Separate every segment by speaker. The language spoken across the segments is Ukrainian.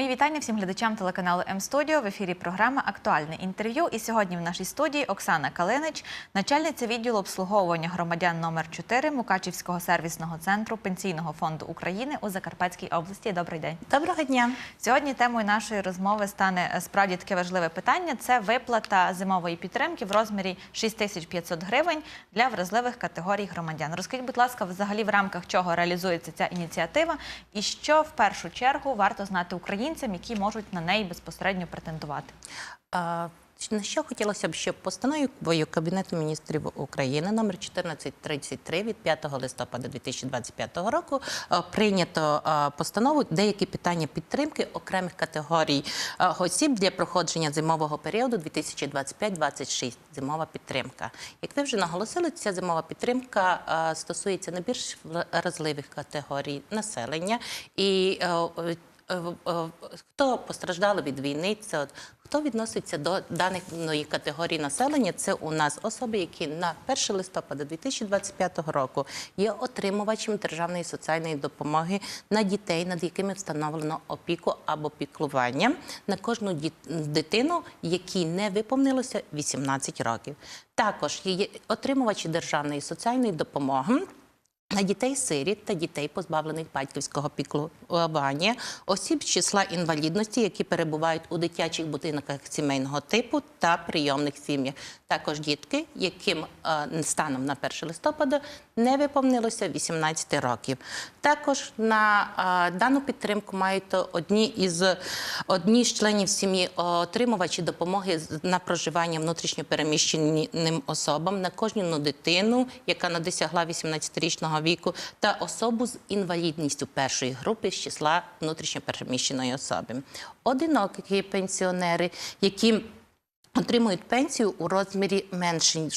Speaker 1: Мої вітання всім глядачам телеканалу М-студіо. В ефірі програма Актуальне інтерв'ю. І сьогодні в нашій студії Оксана Калинич, начальниця відділу обслуговування громадян номер 4 Мукачівського сервісного центру Пенсійного фонду України у Закарпатській області. Добрий день.
Speaker 2: Доброго дня.
Speaker 1: Сьогодні темою нашої розмови стане справді таке важливе питання: це виплата зимової підтримки в розмірі 6500 гривень для вразливих категорій громадян. Розкажіть, будь ласка, взагалі в рамках чого реалізується ця ініціатива, і що в першу чергу варто знати українцям, які можуть на неї безпосередньо претендувати.
Speaker 2: На що хотілося б, щоб постановою Кабінету міністрів України номер 1433 від 5 листопада 2025 року прийнято постанову деякі питання підтримки окремих категорій осіб для проходження зимового періоду 2025-26. Зимова підтримка. Як ви вже наголосили, ця зимова підтримка стосується найбільш вразливих категорій населення і хто постраждали від війни, це от хто відноситься до даної категорії населення. Це у нас особи, які на 1 листопада 2025 року є отримувачем державної соціальної допомоги на дітей, над якими встановлено опіку або піклування на кожну дитину, якій не виповнилося 18 років. Також є отримувачі державної соціальної допомоги. На дітей сиріт та дітей, позбавлених батьківського піклування, осіб з числа інвалідності, які перебувають у дитячих будинках сімейного типу та прийомних сім'ях. Також дітки, яким е, станом на 1 листопада не виповнилося 18 років. Також на е, дану підтримку мають одні із одні з членів сім'ї отримувачі допомоги на проживання внутрішньопереміщеним особам на кожну дитину, яка не досягла 18-річного віку, та особу з інвалідністю першої групи з числа внутрішньопереміщеної особи. Одинокі пенсіонери, які Отримують пенсію у розмірі менше,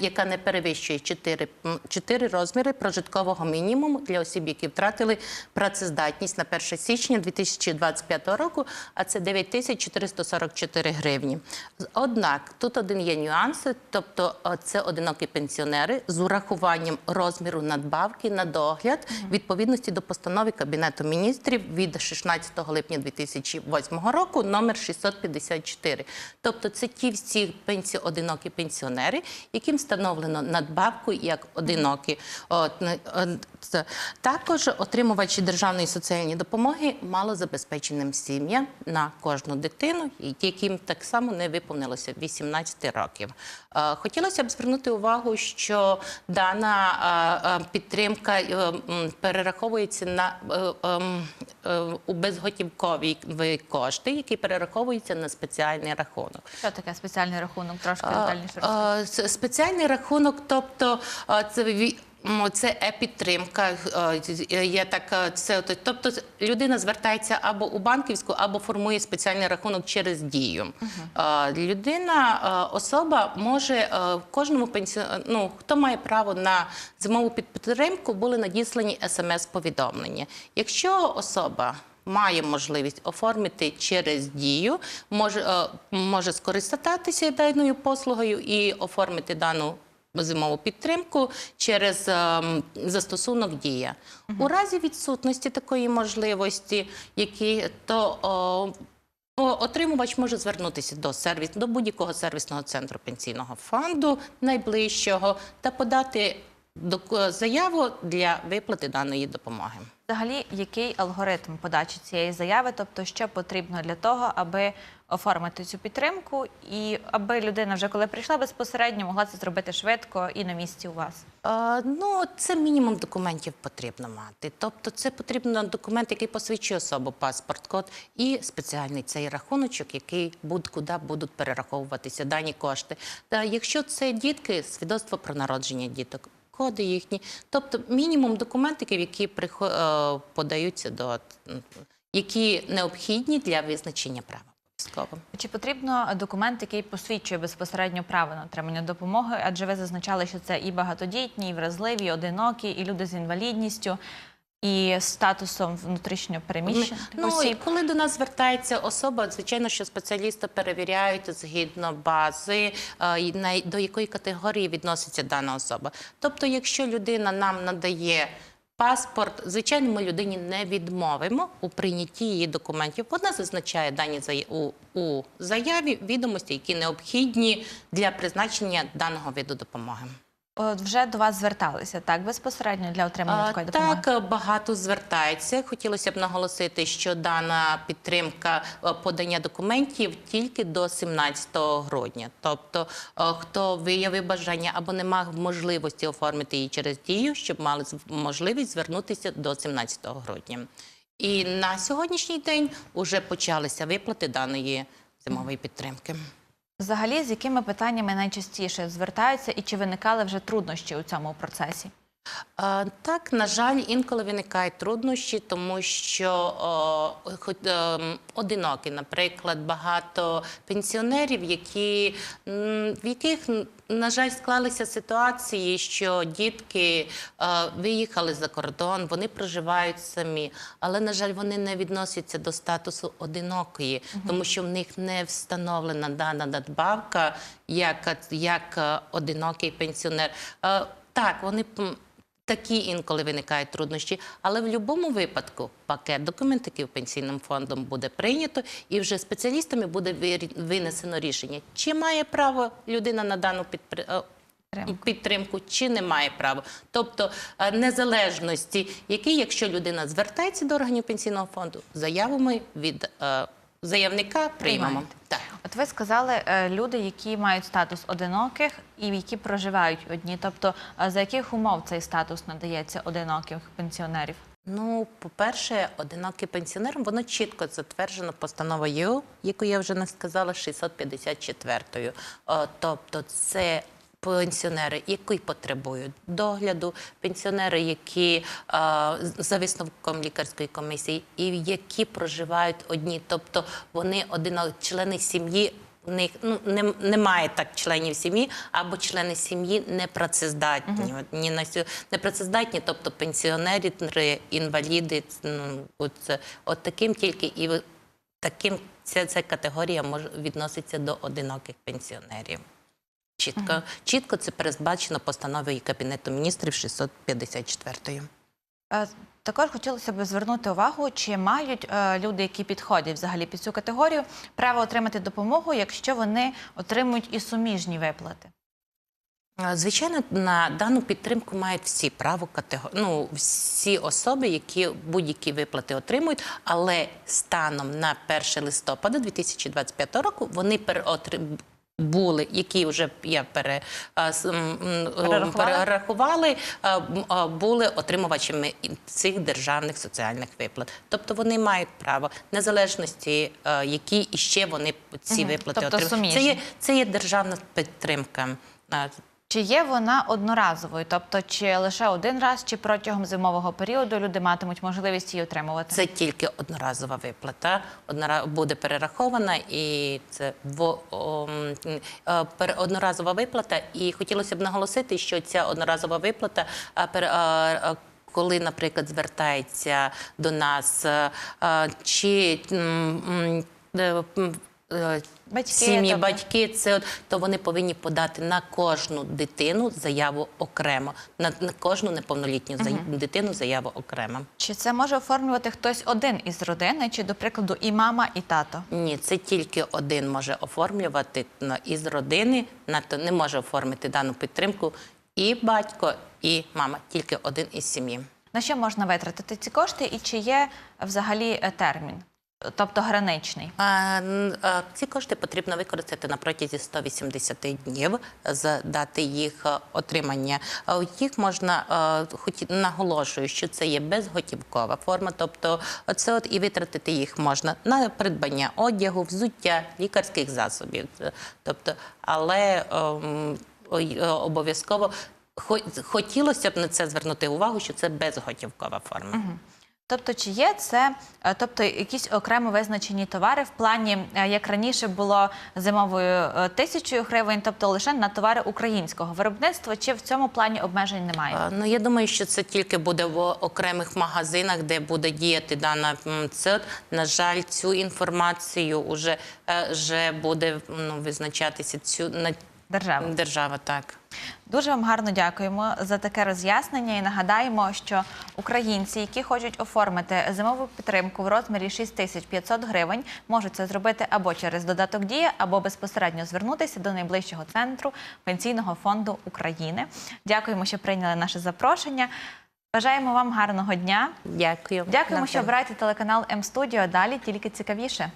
Speaker 2: яка не перевищує 4, 4 розміри прожиткового мінімуму для осіб, які втратили працездатність на 1 січня 2025 року, а це 9444 гривні. Однак тут один є нюанс, тобто це одинокі пенсіонери з урахуванням розміру надбавки на догляд відповідності до постанови Кабінету міністрів від 16 липня 2008 року номер 654. Тобто це ті всі пенсії одинокі пенсіонери, яким встановлено надбавку як одинокі. От. Також отримувачі державної соціальної допомоги малозабезпеченим сім'ям на кожну дитину, яким так само не виповнилося 18 років. Е, Хотілося б звернути увагу, що дана е, е, підтримка перераховується на ем, у безготівкові кошти, які перераховуються на спеціальний рахунок.
Speaker 1: Що таке спеціальний рахунок? Трошки детальніше розкажіть.
Speaker 2: Спеціальний рахунок, тобто це це е-підтримка. Є така, це тобто людина звертається або у банківську, або формує спеціальний рахунок через дію. А, Людина, особа може кожному пенсіону, ну хто має право на зимову підтримку, були надіслані смс-повідомлення. Якщо особа має можливість оформити через дію, може, е, може скористатися даною послугою і оформити дану зимову підтримку через ем, застосунок дія. У разі відсутності такої можливості, які то о, Отримувач може звернутися до сервіс до будь-якого сервісного центру пенсійного фонду найближчого та подати заяву для виплати даної допомоги.
Speaker 1: Взагалі, який алгоритм подачі цієї заяви, тобто що потрібно для того, аби оформити цю підтримку, і аби людина вже коли прийшла безпосередньо, могла це зробити швидко і на місці у вас.
Speaker 2: Е, Ну, це мінімум документів потрібно мати. Тобто, це потрібно документ, який посвідчує особу, паспорт, код і спеціальний цей рахуночок, який буде куди будуть перераховуватися дані кошти. Та якщо це дітки, свідоцтво про народження діток. Коди їхні, тобто мінімум документів, які е, подаються до які необхідні для визначення права.
Speaker 1: Чи потрібно документ, який посвідчує безпосередньо право на отримання допомоги? Адже ви зазначали, що це і багатодітні, і вразливі, і одинокі, і люди з інвалідністю, і статусом внутрішньо переміщених
Speaker 2: Ну, і
Speaker 1: осіб.
Speaker 2: коли до нас звертається особа, звичайно, що спеціалісти перевіряють згідно бази, е, до якої категорії відноситься дана особа. Тобто, якщо людина нам надає Паспорт, звичайно, ми людині не відмовимо у прийнятті її документів. Вона зазначає дані у, у заяві відомості, які необхідні для призначення даного виду допомоги.
Speaker 1: Вже до вас зверталися так безпосередньо для отримання такої допомоги?
Speaker 2: Так, багато звертається. Хотілося б наголосити, що дана підтримка е, подання документів тільки до 17 грудня. Тобто, е, хто виявив бажання або не мав можливості оформити її через дію, щоб мали можливість звернутися до 17 грудня. І на сьогоднішній день вже почалися виплати даної зимової підтримки.
Speaker 1: Взагалі, з якими питаннями найчастіше звертаються і чи виникали вже труднощі у цьому процесі?
Speaker 2: Е, Так, на жаль, інколи виникають труднощі, тому що о, ем, одинокі, наприклад, багато пенсіонерів, які, в яких, на жаль, склалися ситуації, що дітки е, виїхали за кордон, вони проживають самі, але, на жаль, вони не відносяться до статусу одинокої, тому що в них не встановлена дана надбавка як, як е, одинокий пенсіонер. Е, Так, вони Такі інколи виникають труднощі, але в будь-якому випадку пакет документів пенсійним фондом буде прийнято, і вже спеціалістами буде винесено рішення, чи має право людина на дану підпри... е,
Speaker 1: Підтримку.
Speaker 2: підтримку, чи не має права. Тобто е, незалежності, які, якщо людина звертається до органів пенсійного фонду, заяву ми від е, заявника приймемо. Так.
Speaker 1: От ви сказали, е, люди, які мають статус одиноких і які проживають одні. Тобто, е, за яких умов цей статус надається одиноких пенсіонерів?
Speaker 2: Ну, по-перше, одинокий пенсіонер, воно чітко затверджено постановою, яку я вже не сказала, 654-ю. О, Тобто, це пенсіонери, які потребують догляду, пенсіонери, які е, за висновком лікарської комісії, і які проживають одні, тобто вони одино члени сім'ї. У них ну не, немає так членів сім'ї, або члени сім'ї непрацездатні. От, ні на непрацездатні, тобто пенсіонери, інваліди. Ну от, от таким тільки і таким ця, ця категорія може відноситься до одиноких пенсіонерів. Чітко, чітко це передбачено постановою Кабінету міністрів 654.
Speaker 1: Е, Також хотілося б звернути увагу, чи мають е, люди, які підходять взагалі під цю категорію, право отримати допомогу, якщо вони отримують і суміжні виплати.
Speaker 2: Звичайно, на дану підтримку мають всі право катего... ну, всі особи, які будь-які виплати отримують, але станом на 1 листопада 2025 року вони. Були, які вже я пере...
Speaker 1: Перерахували?
Speaker 2: були отримувачами цих державних соціальних виплат. Тобто вони мають право незалежності, які іще вони ці виплати
Speaker 1: Тобто
Speaker 2: отримують. Це є, це є державна підтримка.
Speaker 1: Чи є вона одноразовою? Тобто, чи лише один раз, чи протягом зимового періоду люди матимуть можливість її отримувати?
Speaker 2: Це тільки одноразова виплата. Однора буде перерахована, і це е, одноразова виплата. І хотілося б наголосити, що ця одноразова виплата коли, наприклад, звертається до нас е, чи е, е,
Speaker 1: Батьки,
Speaker 2: сім'ї,
Speaker 1: тобто.
Speaker 2: батьки, це от, то вони повинні подати на кожну дитину заяву окремо, на, на кожну неповнолітню за- дитину заяву окремо.
Speaker 1: Чи це може оформлювати хтось один із родини, чи, до прикладу, і мама, і тато?
Speaker 2: Ні, це тільки один може оформлювати ну, із родини, надто не може оформити дану підтримку і батько, і мама, тільки один із сім'ї.
Speaker 1: На що можна витратити ці кошти, і чи є взагалі е, термін, тобто граничний?
Speaker 2: А, а, ці кошти потрібно використати на протязі 180 днів з дати їх е, отримання. Їх можна, е, хоч наголошую, що це є безготівкова форма, тобто це от і витратити їх можна на придбання одягу, взуття, лікарських засобів. Тобто, але ем, е, обов'язково хо- хотілося б на це звернути увагу, що це безготівкова форма.
Speaker 1: Тобто, чи є це, е, тобто якісь окремо визначені товари в плані, е, як раніше було зимовою е, тисячою гривень, тобто лише на товари українського виробництва, чи в цьому плані обмежень немає?
Speaker 2: Ну я думаю, що це тільки буде в окремих магазинах, де буде діяти дана м, це. На жаль, цю інформацію вже, вже буде ну, визначатися цю на
Speaker 1: держави.
Speaker 2: Держава так.
Speaker 1: Дуже вам гарно дякуємо за таке роз'яснення і нагадаємо, що українці, які хочуть оформити зимову підтримку в розмірі 6500 гривень, можуть це зробити або через додаток Дія, або безпосередньо звернутися до найближчого центру Пенсійного фонду України. Дякуємо, що прийняли наше запрошення. Бажаємо вам гарного дня.
Speaker 2: Дякую.
Speaker 1: Дякуємо, що обираєте телеканал М Студіо. Далі тільки цікавіше.